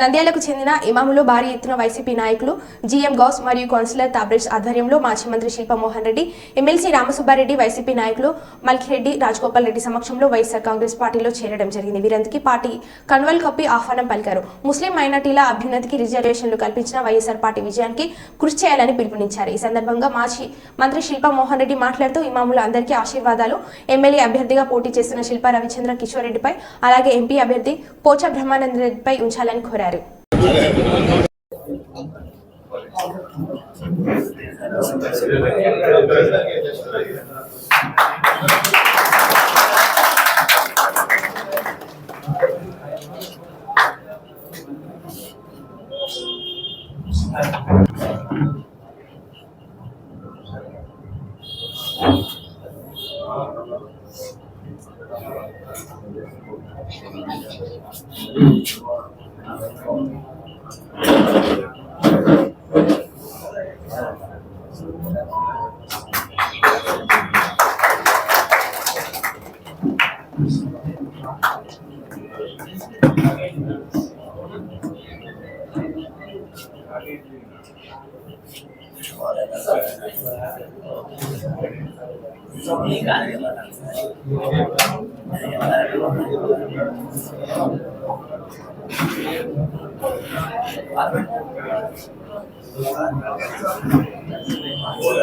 నంద్యాలకు చెందిన ఇమాములు భారీ ఎత్తున వైసీపీ నాయకులు జీఎం గౌస్ మరియు కౌన్సిలర్ తాబ్రేజ్ ఆధ్వర్యంలో మాజీ మంత్రి శిల్పమోహన్ రెడ్డి ఎమ్మెల్సీ రామసుబ్బారెడ్డి వైసీపీ నాయకులు మల్కిరెడ్డి రాజగోపాల్ రెడ్డి సమక్షంలో వైఎస్ఆర్ కాంగ్రెస్ పార్టీలో చేరడం జరిగింది. వీరందరికీ పార్టీ కన్వల్ కప్పి ఆహ్వానం పలికారు. ముస్లిం మైనార్టీల అభ్యున్నతికి రిజర్వేషన్లు కల్పించిన వైఎస్ఆర్ పార్టీ విజయానికి కృషి చేయాలని పిలుపునిచ్చారు. ఈ సందర్భంగా మాజీ మంత్రి శిల్పమోహన్ రెడ్డి మాట్లాడుతూ ఇమాములు అందరికీ ఆశీర్వాదాలు. ఎమ్మెల్యే అభ్యర్థిగా పోటీ చేస్తున్న శిల్ప రవిచంద్ర కిషోర్ రెడ్డిపై అలాగే ఎంపీ అభ్యర్థి పోచా బ్రహ్మానంద రెడ్డిపై ఉంచాలని కోరారు. போராடுறாரு 你干什么呢？哎呀！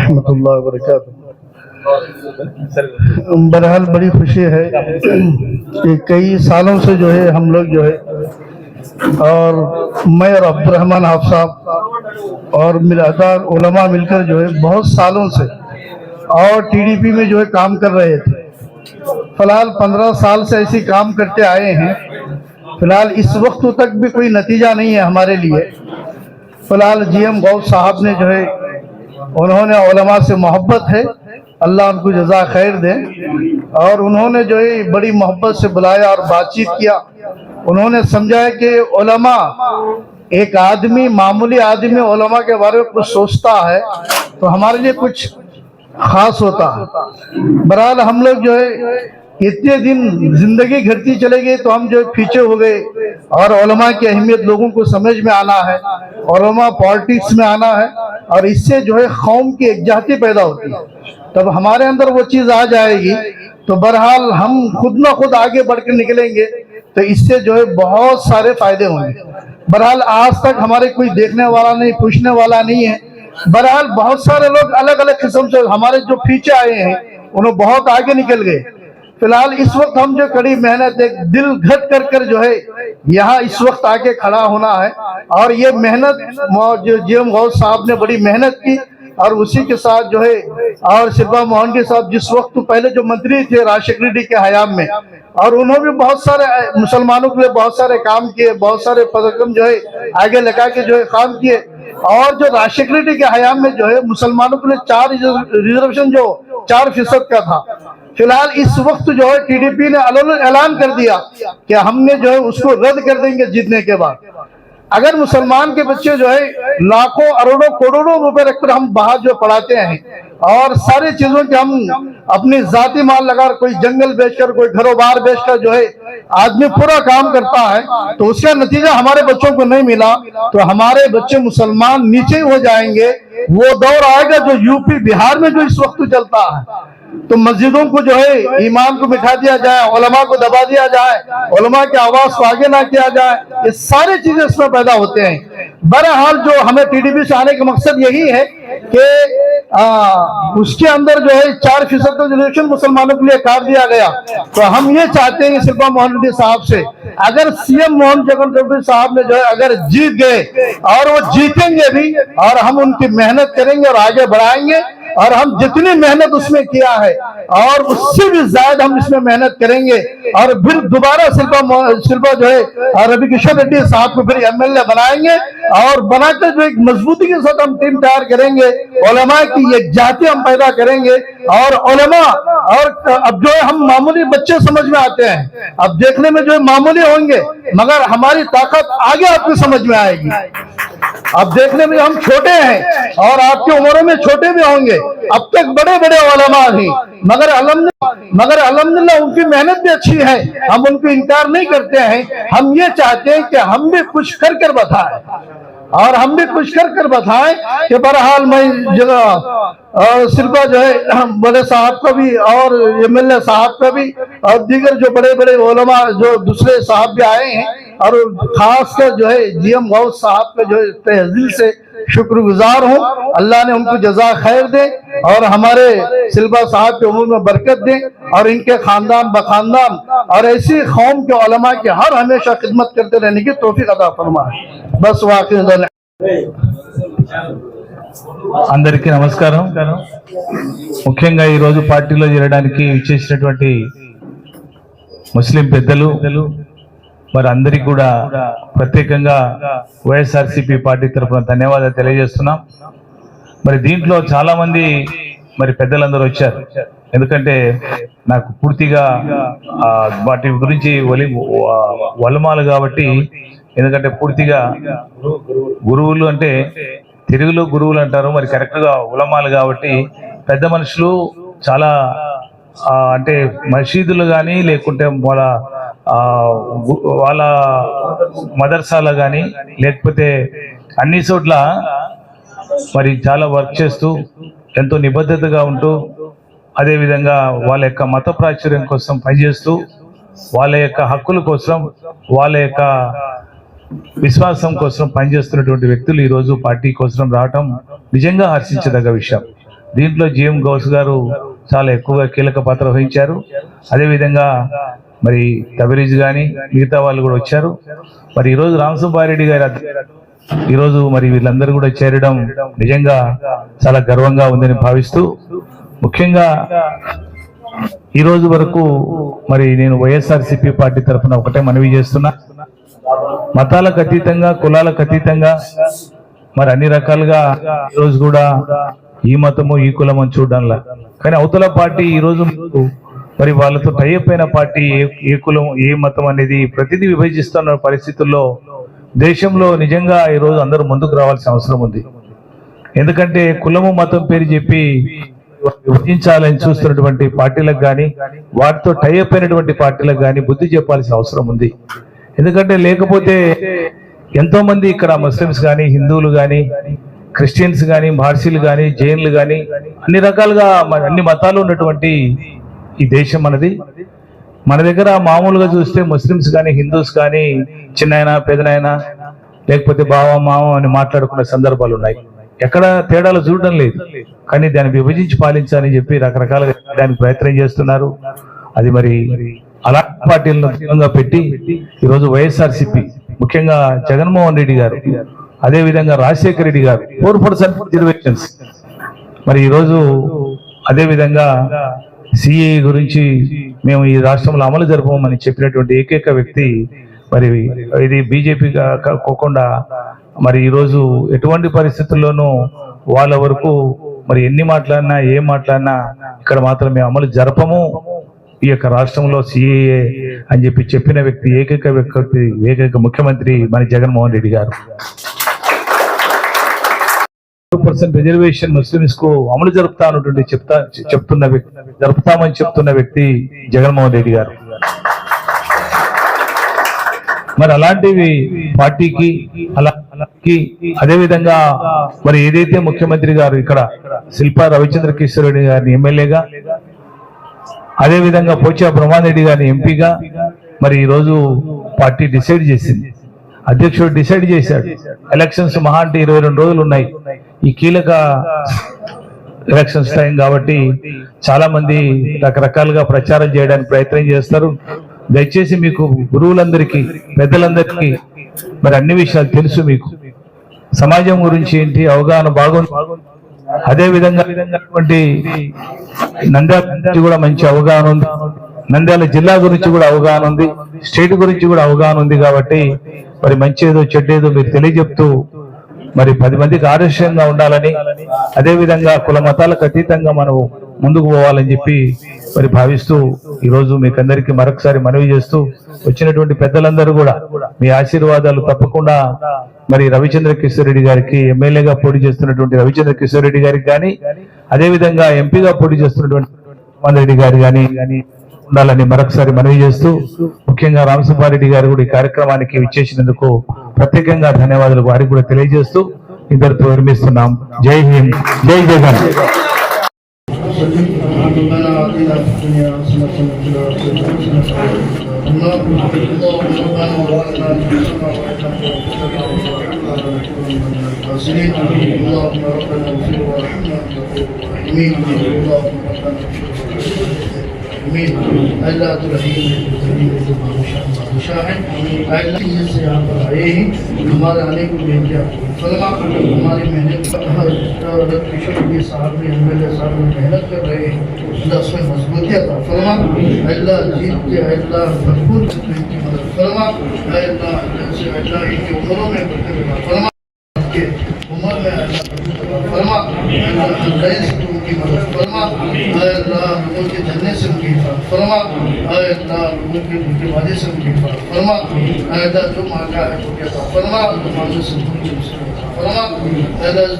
ورحمة الله وبركاته. بہرحال بڑی خوشی ہے کہ کئی سالوں سے جو ہے ہم لوگ جو ہے اور میں اور عبد الرحمٰن حاف صاحب اور ملادار علماء مل کر جو ہے بہت سالوں سے اور ٹی ڈی پی میں جو ہے کام کر رہے تھے۔ فی الحال پندرہ سال سے ایسی کام کرتے آئے ہیں۔ فی الحال اس وقت تک بھی کوئی نتیجہ نہیں ہے ہمارے لیے۔ فی الحال جی ایم گو صاحب نے جو ہے انہوں نے علماء سے محبت ہے۔ اللہ ان کو جزا خیر دے۔ اور انہوں نے جو ہے بڑی محبت سے بلایا اور بات چیت کیا۔ انہوں نے سمجھا ہے کہ علماء، ایک آدمی، معمولی آدمی علماء کے بارے میں کچھ سوچتا ہے تو ہمارے لیے کچھ خاص ہوتا ہے۔ برحال ہم لوگ جو ہے اتنے دن زندگی گھرتی چلے گئی تو ہم جو پیچھے ہو گئے۔ اور علماء کی اہمیت لوگوں کو سمجھ میں آنا ہے۔ علماء پالیٹکس میں آنا ہے۔ اور اس سے جو ہے قوم کی یکجہتی پیدا ہوتی ہے۔ تب ہمارے اندر وہ چیز آ جائے گی، تو بہرحال ہم خود نہ خود آگے بڑھ کے نکلیں گے، تو اس سے جو ہے بہت سارے فائدے ہوں گے۔ بہرحال آج تک ہمارے کوئی دیکھنے والا نہیں، پوچھنے والا نہیں ہے۔ بہرحال بہت سارے لوگ الگ الگ قسم سے ہمارے جو پیچھے آئے ہیں، انہوں بہت آگے نکل گئے۔ فی الحال اس وقت ہم جو کڑی محنت ایک دل گھٹ کر کر جو ہے یہاں اس وقت آ کے کھڑا ہونا ہے۔ اور یہ محنت جی ایم غوث صاحب نے بڑی محنت کی۔ اور اسی کے ساتھ جو ہے، اور شبا موہن کے ساتھ جس وقت پہلے جو منتری تھے راشک ریڈی کے حیام میں، اور انہوں بھی بہت سارے مسلمانوں کے لیے بہت سارے کام کیے، بہت سارے پرکرم جو ہے، آگے لگا کے جو ہے کام کیے۔ اور جو راج ریڈی کے حیام میں جو ہے، مسلمانوں کے لیے چار ریزرویشن جو چار فیصد کا تھا۔ فی الحال اس وقت جو ہے، ٹی ڈی پی نے اعلان کر دیا کہ ہم نے جو ہے اس کو رد کر دیں گے جیتنے کے بعد۔ اگر مسلمان کے بچے جو ہے، لاکھوں اروڑوں کروڑوں روپے رکھ کر ہم باہر جو پڑھاتے ہیں اور ساری چیزوں کے ہم اپنی ذاتی مال لگا کر کوئی جنگل بیچ کر، کوئی گھرو بار بیچ کر جو ہے، آدمی پورا کام کرتا ہے، تو اس کا نتیجہ ہمارے بچوں کو نہیں ملا۔ تو ہمارے بچے مسلمان نیچے ہو جائیں گے۔ وہ دور آئے گا جو یو پی، بہار میں جو اس وقت چلتا ہے۔ تو مسجدوں کو جو ہے امام کو مٹھا دیا جائے، علماء کو دبا دیا جائے، علماء کی آواز کو آگے نہ کیا جائے، یہ ساری چیزیں اس میں پیدا ہوتے ہیں۔ بہرحال جو ہمیں ٹی ڈی پی سے آنے کا مقصد یہی ہے کہ اس کے اندر جو ہے چار فیصد ریزولیوشن مسلمانوں کے لیے کاٹ دیا گیا۔ تو ہم یہ چاہتے ہیں سلپا موہن ریڈی صاحب سے، اگر سی ایم موہن جگن ریڈی صاحب نے جو ہے اگر جیت گئے اور وہ جیتیں گے بھی اور ہم ان کی محنت کریں گے اور آگے بڑھائیں گے اور ہم جتنی محنت اس میں کیا ہے، اور اس سے بھی زائد ہم اس میں محنت کریں گے۔ اور پھر دوبارہ شلپا شلپا جو ہے، ربی کشور ریڈی صاحب کو پھر ایم ایل اے بنائیں گے۔ اور بنا کر جو ایک مضبوطی کے ساتھ ہم ٹیم تیار کریں گے۔ علماء کی ایک جاتی ہم پیدا کریں گے۔ اور علماء، اور اب جو ہے ہم معمولی بچے سمجھ میں آتے ہیں۔ اب دیکھنے میں جو ہے معمولی ہوں گے، مگر ہماری طاقت آگے آپ کو سمجھ میں آئے گی۔ اب دیکھنے میں ہم چھوٹے ہیں اور آپ کی عمروں میں چھوٹے بھی ہوں گے۔ اب تک بڑے بڑے علماء ہیں۔ مگر مگر الحمدللہ ان کی محنت بھی اچھی ہے۔ ہم ان کو انکار نہیں کرتے ہیں۔ ہم یہ چاہتے ہیں کہ ہم بھی خوش کر کر بتائیں۔ اور ہم بھی خوش کر کر بتائیں کہ بہرحال میں جگہ سربا جو ہے، بڑے صاحب کا بھی اور ایم ایل اے صاحب کا بھی اور دیگر جو بڑے بڑے علماء جو دوسرے صاحب بھی آئے ہیں اور خاص کر جو ہے جی ایم غوث صاحب کا جو ہے تہذیل سے شکر گزار ہوں۔ اللہ نے ان کو جزا خیر دے اور ہمارے سلبا صاحب کے عمر میں برکت دیں اور ان کے خاندان بخاندان اور ایسی قوم کے علماء کے ہر ہمیشہ خدمت کرتے رہنے کی توفیق عطا فرما بس واقعی اندر کی نمسکار مکھیں گا واقع అందరికీ నమస్కారం. ముఖ్యంగా ఈరోజు పార్టీలో చేరడానికి ఇచ్చేసినటువంటి مسلم پیدلو మరి అందరికీ కూడా ప్రత్యేకంగా వైఎస్ఆర్సీపీ పార్టీ తరఫున ధన్యవాదాలు తెలియజేస్తున్నాం. మరి దీంట్లో చాలా మంది మరి పెద్దలందరూ వచ్చారు. ఎందుకంటే నాకు పూర్తిగా వాటి గురించి ఒలి వలమాలు కాబట్టి ఎందుకంటే పూర్తిగా గురువులు అంటే తెలుగులో గురువులు అంటారు మరి కరెక్ట్గా ఉలమాలు కాబట్టి పెద్ద మనుషులు చాలా అంటే మసీదులు కానీ లేకుంటే వాళ్ళ వాళ్ళ మదర్సాలో కానీ లేకపోతే అన్ని చోట్ల మరి చాలా వర్క్ చేస్తూ ఎంతో నిబద్ధతగా ఉంటూ అదేవిధంగా వాళ్ళ యొక్క మత ప్రాచుర్యం కోసం పనిచేస్తూ వాళ్ళ యొక్క హక్కుల కోసం వాళ్ళ యొక్క విశ్వాసం కోసం పనిచేస్తున్నటువంటి వ్యక్తులు ఈరోజు పార్టీ కోసం రావటం నిజంగా హర్షించదగ్గ విషయం. దీంట్లో జిఎం గౌస్ గారు చాలా ఎక్కువగా కీలక పాత్ర వహించారు. అదేవిధంగా మరి తబరీజ్ కానీ మిగతా వాళ్ళు కూడా వచ్చారు. మరి ఈరోజు రామసుబ్బారెడ్డి గారి ఈరోజు మరి వీళ్ళందరూ కూడా చేరడం నిజంగా చాలా గర్వంగా ఉందని భావిస్తూ ముఖ్యంగా ఈ రోజు వరకు మరి నేను వైఎస్ఆర్సీపీ పార్టీ తరఫున ఒకటే మనవి చేస్తున్నా. మతాలకు అతీతంగా కులాలకు అతీతంగా మరి అన్ని రకాలుగా ఈ రోజు కూడా ఈ మతము ఈ కులం అని చూడడంలా. కానీ అవతల పార్టీ ఈ రోజు మరి వాళ్ళతో టైప్ అయిన పార్టీ ఏ- ఏ కులం ఏ మతం అనేది ప్రతిదీ విభజిస్తున్న పరిస్థితుల్లో దేశంలో నిజంగా ఈ రోజు అందరూ ముందుకు రావాల్సిన అవసరం ఉంది. ఎందుకంటే కులము మతం పేరు చెప్పి విభజించాలని చూస్తున్నటువంటి పార్టీలకు కానీ వాటితో టైప్ అయినటువంటి పార్టీలకు కానీ బుద్ధి చెప్పాల్సిన అవసరం ఉంది. ఎందుకంటే లేకపోతే ఎంతో మంది ఇక్కడ ముస్లిమ్స్ కానీ హిందువులు కానీ క్రిస్టియన్స్ కానీ మహర్షిలు కానీ జైన్లు కానీ అన్ని రకాలుగా అన్ని మతాలు ఉన్నటువంటి ఈ దేశం మనది. మన దగ్గర మామూలుగా చూస్తే ముస్లిమ్స్ కానీ హిందూస్ కానీ చిన్నాయన పెదనైనా లేకపోతే బావ మామ అని మాట్లాడుకునే సందర్భాలు ఉన్నాయి. ఎక్కడ తేడాలు చూడడం లేదు. కానీ దాన్ని విభజించి పాలించాలని చెప్పి రకరకాలుగా దానికి ప్రయత్నం చేస్తున్నారు. అది మరి అలాంటి పార్టీలను పెట్టి ఈరోజు వైఎస్ఆర్సిపి ముఖ్యంగా జగన్మోహన్ రెడ్డి గారు అదే విధంగా రాజశేఖర రెడ్డి గారు ఫోర్ పర్సెంట్ రిజర్వేషన్స్ మరి ఈరోజు అదే విధంగా సిఏ గురించి మేము ఈ రాష్ట్రంలో అమలు జరపమని చెప్పినటువంటి ఏకైక వ్యక్తి మరి ఇది బీజేపీ కాకుండా మరి ఈరోజు ఎటువంటి పరిస్థితుల్లోనూ వాళ్ళ వరకు మరి ఎన్ని మాట్లాడినా ఏం మాట్లాడినా ఇక్కడ మాత్రం మేము అమలు జరపము. ఈ యొక్క రాష్ట్రంలో సిఏఏ అని చెప్పి చెప్పిన వ్యక్తి ఏకైక వ్యక్తి ఏకైక ముఖ్యమంత్రి మన జగన్మోహన్ రెడ్డి గారు. పర్సెంట్ రిజర్వేషన్ ముస్లిమ్స్కు అమలు జరుపుతా అన్నటువంటి చెప్తా చెప్తున్న వ్యక్తి జరుపుతామని చెప్తున్న వ్యక్తి జగన్మోహన్ రెడ్డి గారు. మరి అలాంటివి పార్టీకి అలాకి మరి ఏదైతే ముఖ్యమంత్రి గారు ఇక్కడ శిల్పా రవిచంద్ర కిషోర్ రెడ్డి గారిని ఎమ్మెల్యేగా అదేవిధంగా పోచా బ్రహ్మారెడ్డి గారిని ఎంపీగా మరి ఈ రోజు పార్టీ డిసైడ్ చేసింది. అధ్యక్షుడు డిసైడ్ చేశాడు. ఎలక్షన్స్ మహా అంటే ఇరవై రెండు రోజులు ఉన్నాయి. ఈ కీలక ఎలక్షన్స్ టైం కాబట్టి చాలా మంది రకరకాలుగా ప్రచారం చేయడానికి ప్రయత్నం చేస్తారు. దయచేసి మీకు గురువులందరికీ పెద్దలందరికీ మరి అన్ని విషయాలు తెలుసు మీకు. సమాజం గురించి ఏంటి అవగాహన బాగుంది. అదే విధంగా నంద్యాల గురించి కూడా మంచి అవగాహన ఉంది. నంద్యాల జిల్లా గురించి కూడా అవగాహన ఉంది. స్టేట్ గురించి కూడా అవగాహన ఉంది కాబట్టి మరి మంచి ఏదో చెడ్డేదో మీరు తెలియజెప్తూ మరి పది మందికి ఆదర్శంగా ఉండాలని అదేవిధంగా కుల మతాలకు అతీతంగా మనం ముందుకు పోవాలని చెప్పి మరి భావిస్తూ ఈరోజు మీకందరికీ మరొకసారి మనవి చేస్తూ వచ్చినటువంటి పెద్దలందరూ కూడా మీ ఆశీర్వాదాలు తప్పకుండా మరి రవిచంద్ర కిషోర్ రెడ్డి గారికి ఎమ్మెల్యేగా పోటీ చేస్తున్నటువంటి రవిచంద్ర కిషోర్ రెడ్డి గారికి కానీ అదేవిధంగా ఎంపీగా పోటీ చేస్తున్నటువంటి రెడ్డి గారు కానీ ఉండాలని మరొకసారి మనవి చేస్తూ ముఖ్యంగా రామసుబ్బారెడ్డి గారు కూడా ఈ కార్యక్రమానికి విచ్చేసినందుకు ప్రత్యేకంగా ధన్యవాదాలు వారికి కూడా తెలియజేస్తూ ఇద్దరితో విరమిస్తున్నాం జై హింద్ జై జగన్ ربنا آتنا في الدنيا حسنة وفي الآخرة حسنة اللهم اللهم ربنا وآتنا في السماء الخاسرين اللهم ربنا اغفر امین اللہ تو رحیم بادشاہ ہے اللہ سے یہاں پر آئے ہیں۔ ہمارے آنے کو لے کے سلما ہماری محنت کشور صاحب نے ایم ایل اے صاحب نے محنت کر رہے ہیں۔ اللہ اس میں مضبوطی عطا فرما۔ اللہ جیت کے اللہ مضبوط ان کی مدد فرما۔ اللہ اللہ سے اللہ ان کے عمروں میں برکت فرما۔ کے عمر میں اللہ ان کی مدد فرما۔ اے اللہ لوگوں کے جھرنے سے ان کی حفاظت فرما۔ اے اللہ لوگوں کے بھوکے والے سے ان کی حفاظت فرما۔ اے اللہ جو مانگا ہے تو کیا فرما فرما۔ اے اللہ